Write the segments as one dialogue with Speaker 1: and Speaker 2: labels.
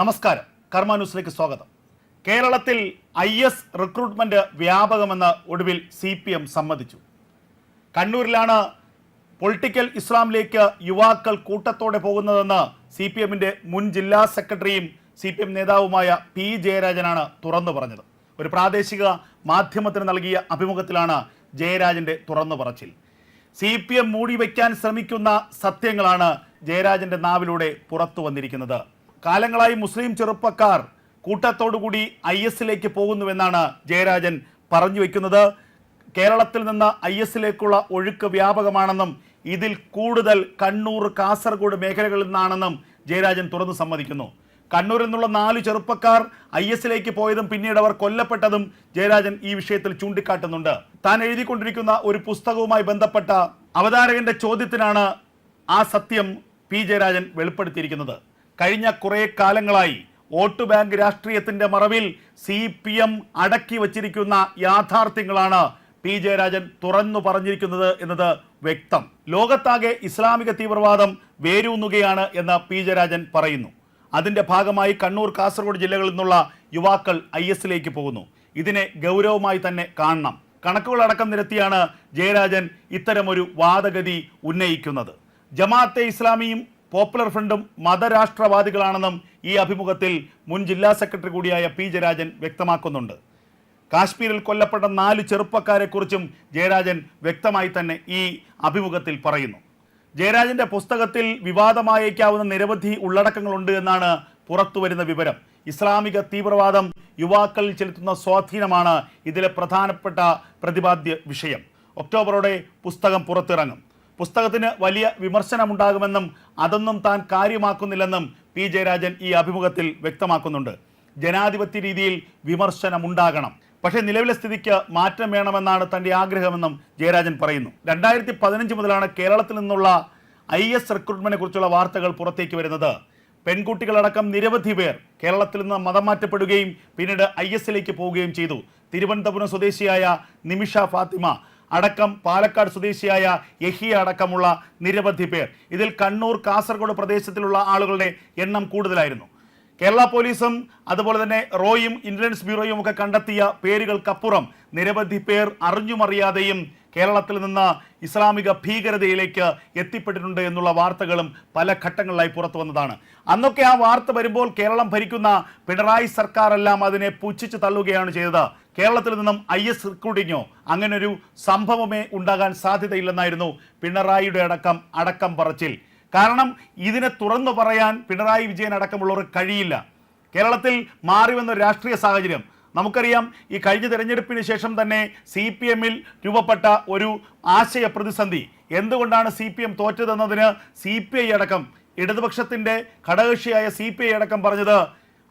Speaker 1: നമസ്കാരം. കർമ്മ സ്വാഗതം. കേരളത്തിൽ ഐ എസ് റിക്രൂട്ട്മെന്റ് വ്യാപകമെന്ന് ഒടുവിൽ സി പി എം സമ്മതിച്ചു. കണ്ണൂരിലാണ് പൊളിറ്റിക്കൽ ഇസ്ലാമിലേക്ക് യുവാക്കൾ കൂട്ടത്തോടെ പോകുന്നതെന്ന് സി പി എമ്മിന്റെ മുൻ ജില്ലാ സെക്രട്ടറിയും സി പി എം നേതാവുമായ പി ജയരാജനാണ് തുറന്നു പറഞ്ഞത്. ഒരു പ്രാദേശിക മാധ്യമത്തിന് നൽകിയ അഭിമുഖത്തിലാണ് ജയരാജന്റെ തുറന്നു പറച്ചിൽ. സി പി എം മൂടിവെക്കാൻ ശ്രമിക്കുന്ന സത്യങ്ങളാണ് ജയരാജന്റെ നാവിലൂടെ പുറത്തു വന്നിരിക്കുന്നത്. കാലങ്ങളായി മുസ്ലിം ചെറുപ്പക്കാർ കൂട്ടത്തോടുകൂടി ഐ എസിലേക്ക് പോകുന്നുവെന്നാണ് ജയരാജൻ പറഞ്ഞു വെക്കുന്നത്. കേരളത്തിൽ നിന്ന് ഐ എസിലേക്കുള്ള ഒഴുക്ക് വ്യാപകമാണെന്നും ഇതിൽ കൂടുതൽ കണ്ണൂർ കാസർഗോഡ് മേഖലകളിൽ നിന്നാണെന്നും ജയരാജൻ തുറന്നു സമ്മതിക്കുന്നു. കണ്ണൂരിൽ നിന്നുള്ള നാല് ചെറുപ്പക്കാർ ഐ എസിലേക്ക് പോയതും പിന്നീട് അവർ കൊല്ലപ്പെട്ടതും ജയരാജൻ ഈ വിഷയത്തിൽ ചൂണ്ടിക്കാട്ടുന്നുണ്ട്. താൻ എഴുതിക്കൊണ്ടിരിക്കുന്ന ഒരു പുസ്തകവുമായി ബന്ധപ്പെട്ട അവതാരകന്റെ ചോദ്യത്തിനാണ് ആ സത്യം പി ജയരാജൻ വെളിപ്പെടുത്തിയിരിക്കുന്നത്. കഴിഞ്ഞ കുറേ കാലങ്ങളായി വോട്ട് ബാങ്ക് രാഷ്ട്രീയത്തിന്റെ മറവിൽ സി പി എം അടക്കി വച്ചിരിക്കുന്ന യാഥാർത്ഥ്യങ്ങളാണ് പി ജയരാജൻ തുറന്നു പറഞ്ഞിരിക്കുന്നത് എന്നത് വ്യക്തം. ലോകത്താകെ ഇസ്ലാമിക തീവ്രവാദം വേരൂന്നുകയാണ് എന്ന് പി ജയരാജൻ പറയുന്നു. അതിന്റെ ഭാഗമായി കണ്ണൂർ കാസർഗോഡ് ജില്ലകളിൽ നിന്നുള്ള യുവാക്കൾ ഐ എസിലേക്ക് പോകുന്നു. ഇതിനെ ഗൗരവമായി തന്നെ കാണണം. കണക്കുകളടക്കം നിരത്തിയാണ് ജയരാജൻ ഇത്തരമൊരു വാദഗതി ഉന്നയിക്കുന്നത്. ജമാഅത്തെ ഇസ്ലാമിയും പോപ്പുലർ ഫ്രണ്ടും മതരാഷ്ട്രവാദികളാണെന്നും ഈ അഭിമുഖത്തിൽ മുൻ ജില്ലാ സെക്രട്ടറി കൂടിയായ പി ജയരാജൻ വ്യക്തമാക്കുന്നുണ്ട്. കാശ്മീരിൽ കൊല്ലപ്പെട്ട നാല് ചെറുപ്പക്കാരെക്കുറിച്ചും ജയരാജൻ വ്യക്തമായി തന്നെ ഈ അഭിമുഖത്തിൽ പറയുന്നു. ജയരാജന്റെ പുസ്തകത്തിൽ വിവാദമായേക്കാവുന്ന നിരവധി ഉള്ളടക്കങ്ങളുണ്ട് എന്നാണ് പുറത്തുവരുന്ന വിവരം. ഇസ്ലാമിക തീവ്രവാദം യുവാക്കളിൽ ചെലുത്തുന്ന സ്വാധീനമാണ് ഇതിലെ പ്രധാനപ്പെട്ട പ്രതിപാദ്യ വിഷയം. ഒക്ടോബറോടെ പുസ്തകം പുറത്തിറങ്ങും. പുസ്തകത്തിന് വലിയ വിമർശനമുണ്ടാകുമെന്നും അതൊന്നും താൻ കാര്യമാക്കുന്നില്ലെന്നും പി ജയരാജൻ ഈ അഭിമുഖത്തിൽ വ്യക്തമാക്കുന്നുണ്ട്. ജനാധിപത്യ രീതിയിൽ വിമർശനമുണ്ടാകണം. പക്ഷേ നിലവിലെ സ്ഥിതിക്ക് മാറ്റം വേണമെന്നാണ് തന്റെ ആഗ്രഹമെന്നും ജയരാജൻ പറയുന്നു. രണ്ടായിരത്തി പതിനഞ്ച് മുതലാണ് കേരളത്തിൽ നിന്നുള്ള ഐ എസ് റിക്രൂട്ട്മെന്റിനെ കുറിച്ചുള്ള വാർത്തകൾ പുറത്തേക്ക് വരുന്നത്. പെൺകുട്ടികളടക്കം നിരവധി പേർ കേരളത്തിൽ നിന്ന് മതം മാറ്റപ്പെടുകയും പിന്നീട് ഐ എസിലേക്ക് പോവുകയും ചെയ്തു. തിരുവനന്തപുരം സ്വദേശിയായ നിമിഷ ഫാത്തിമ അടക്കം പാലക്കാട് സ്വദേശിയായ യഹിയ അടക്കമുള്ള നിരവധി പേർ. ഇതിൽ കണ്ണൂർ കാസർഗോഡ് പ്രദേശത്തിലുള്ള ആളുകളുടെ എണ്ണം കൂടുതലായിരുന്നു. കേരള പോലീസും അതുപോലെ തന്നെ റോയും ഇന്റലിജൻസ് ബ്യൂറോയും ഒക്കെ കണ്ടെത്തിയ പേരുകൾക്കപ്പുറം നിരവധി പേർ അറിഞ്ഞുമറിയാതെയും കേരളത്തിൽ നിന്ന് ഇസ്ലാമിക ഭീകരതയിലേക്ക് എത്തിപ്പെട്ടിട്ടുണ്ട് എന്നുള്ള വാർത്തകളും പല ഘട്ടങ്ങളിലായി പുറത്തു വന്നതാണ്. അന്നൊക്കെ ആ വാർത്ത വരുമ്പോൾ കേരളം ഭരിക്കുന്ന പിണറായി സർക്കാരെല്ലാം അതിനെ പുച്ഛിച്ച് തള്ളുകയാണ് ചെയ്തത്. കേരളത്തിൽ നിന്നും ഐ എസ് റിക്രൂട്ടിങ്ങോ അങ്ങനൊരു സംഭവമേ ഉണ്ടാകാൻ സാധ്യതയില്ലെന്നായിരുന്നു പിണറായിയുടെ അടക്കം അടക്കം പറച്ചിൽ. കാരണം ഇതിനെ തുറന്നു പറയാൻ പിണറായി വിജയൻ അടക്കമുള്ളവർ കഴിയില്ല. കേരളത്തിൽ മാറി വന്ന രാഷ്ട്രീയ സാഹചര്യം. നമുക്കറിയാം ഈ കഴിഞ്ഞ തെരഞ്ഞെടുപ്പിന് ശേഷം തന്നെ സി പി എമ്മിൽ രൂപപ്പെട്ട ഒരു ആശയ പ്രതിസന്ധി. എന്തുകൊണ്ടാണ് സി പി എം തോറ്റതെന്നതിന് സി പി ഐ അടക്കം ഇടതുപക്ഷത്തിന്റെ ഘടകകക്ഷിയായ സി പി ഐ അടക്കം പറഞ്ഞത്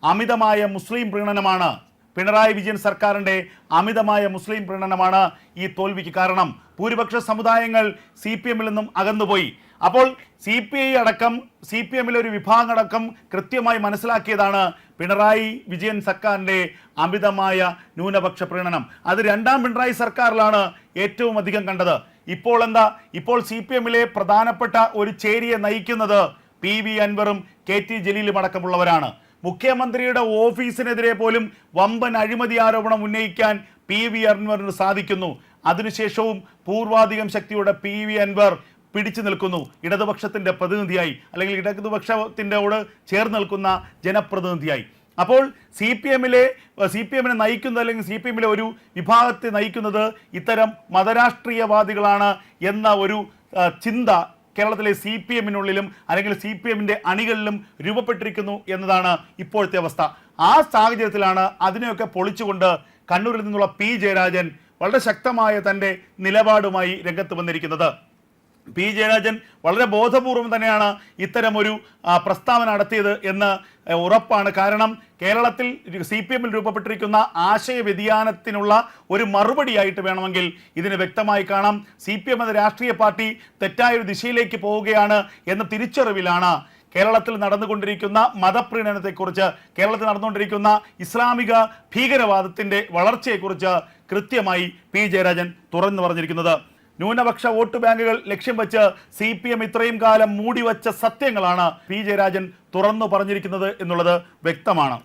Speaker 1: അമിതമായ മുസ്ലിം പ്രീണനമാണ്. പിണറായി വിജയൻ സർക്കാരിന്റെ അമിതമായ മുസ്ലിം പ്രീണനമാണ് ഈ തോൽവിക്ക് കാരണം. ഭൂരിപക്ഷ സമുദായങ്ങൾ സി പി എമ്മിൽ നിന്നും അകന്നുപോയി. അപ്പോൾ സി പി ഐ അടക്കം സി പി എമ്മിലെ ഒരു വിഭാഗം അടക്കം കൃത്യമായി മനസ്സിലാക്കിയതാണ് പിണറായി വിജയൻ സർക്കാരിന്റെ അമിതമായ ന്യൂനപക്ഷ പ്രീണനം. അത് രണ്ടാം പിണറായി സർക്കാരിലാണ് ഏറ്റവും അധികം കണ്ടത്. ഇപ്പോൾ എന്താ? ഇപ്പോൾ സി പി എമ്മിലെ പ്രധാനപ്പെട്ട ഒരു ചേരിയെ നയിക്കുന്നത് പി വി അൻവറും കെ ടി ജലീലും അടക്കമുള്ളവരാണ്. മുഖ്യമന്ത്രിയുടെ ഓഫീസിനെതിരെ പോലും വമ്പൻ അഴിമതി ആരോപണം ഉന്നയിക്കാൻ പി വി അൻവറിന് സാധിക്കുന്നു. അതിനുശേഷവും പൂർവാധികം ശക്തിയുടെ പി വി അൻവർ പിടിച്ചു നിൽക്കുന്നു. ഇടതുപക്ഷത്തിന്റെ പ്രതിനിധിയായി അല്ലെങ്കിൽ ഇടതുപക്ഷത്തിന്റെയോട് ചേർന്ന് നിൽക്കുന്ന ജനപ്രതിനിധിയായി. അപ്പോൾ സി പി എമ്മിലെ സി പി എമ്മിനെ നയിക്കുന്നത് അല്ലെങ്കിൽ സി പി എമ്മിലെ ഒരു വിഭാഗത്തെ നയിക്കുന്നത് ഇത്തരം മതരാഷ്ട്രീയവാദികളാണ് എന്ന ഒരു ചിന്ത കേരളത്തിലെ സി പി എമ്മിനുള്ളിലും അല്ലെങ്കിൽ സി പി എമ്മിന്റെ അണികളിലും രൂപപ്പെട്ടിരിക്കുന്നു എന്നതാണ് ഇപ്പോഴത്തെ അവസ്ഥ. ആ സാഹചര്യത്തിലാണ് അതിനെയൊക്കെ പൊളിച്ചുകൊണ്ട് കണ്ണൂരിൽ നിന്നുള്ള പി ജയരാജൻ വളരെ ശക്തമായ തന്റെ നിലപാടുമായി രംഗത്ത് വന്നിരിക്കുന്നത്. പി ജയരാജൻ വളരെ ബോധപൂർവം തന്നെയാണ് ഇത്തരമൊരു പ്രസ്താവന നടത്തിയത് എന്ന് ഉറപ്പാണ്. കാരണം കേരളത്തിൽ സി പി എമ്മിൽ രൂപപ്പെട്ടിരിക്കുന്ന ആശയ വ്യതിയാനത്തിനുള്ള ഒരു മറുപടിയായിട്ട് വേണമെങ്കിൽ ഇതിന് വ്യക്തമായി കാണാം. സി പി എം എന്ന രാഷ്ട്രീയ പാർട്ടി തെറ്റായ ഒരു ദിശയിലേക്ക് പോവുകയാണ് എന്ന തിരിച്ചറിവിലാണ് കേരളത്തിൽ നടന്നുകൊണ്ടിരിക്കുന്ന മതപ്രീണനത്തെക്കുറിച്ച് കേരളത്തിൽ നടന്നുകൊണ്ടിരിക്കുന്ന ഇസ്ലാമിക ഭീകരവാദത്തിന്റെ വളർച്ചയെക്കുറിച്ച് കൃത്യമായി പി ജയരാജൻ തുറന്നു പറഞ്ഞിരിക്കുന്നത്. ന്യൂനപക്ഷ വോട്ട് ബാങ്കുകൾ ലക്ഷ്യം വെച്ച് സി പി എം ഇത്രയും കാലം മൂടിവച്ച സത്യങ്ങളാണ് പി ജയരാജൻ തുറന്നു പറഞ്ഞിരിക്കുന്നത് എന്നുള്ളത് വ്യക്തമാണ്.